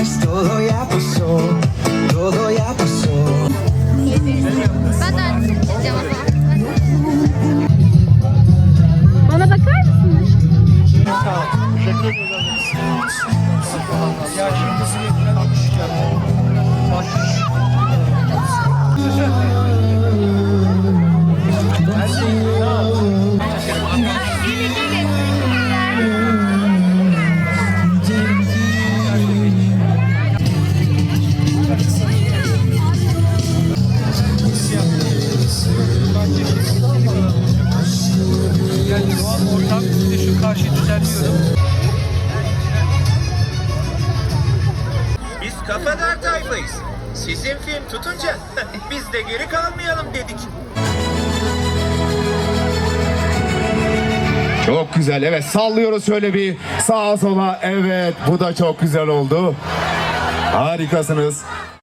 vez todo ya pasó, todo ya pasó. Bana bakar mısınız? Yani an ortam bir de şu karşıyı düzenliyorum. Biz kafadar tayfayız. Sizin film tutunca biz de geri kalmayalım dedik. Çok güzel. Evet sallıyoruz şöyle bir sağa sola. Evet bu da çok güzel oldu. Harikasınız.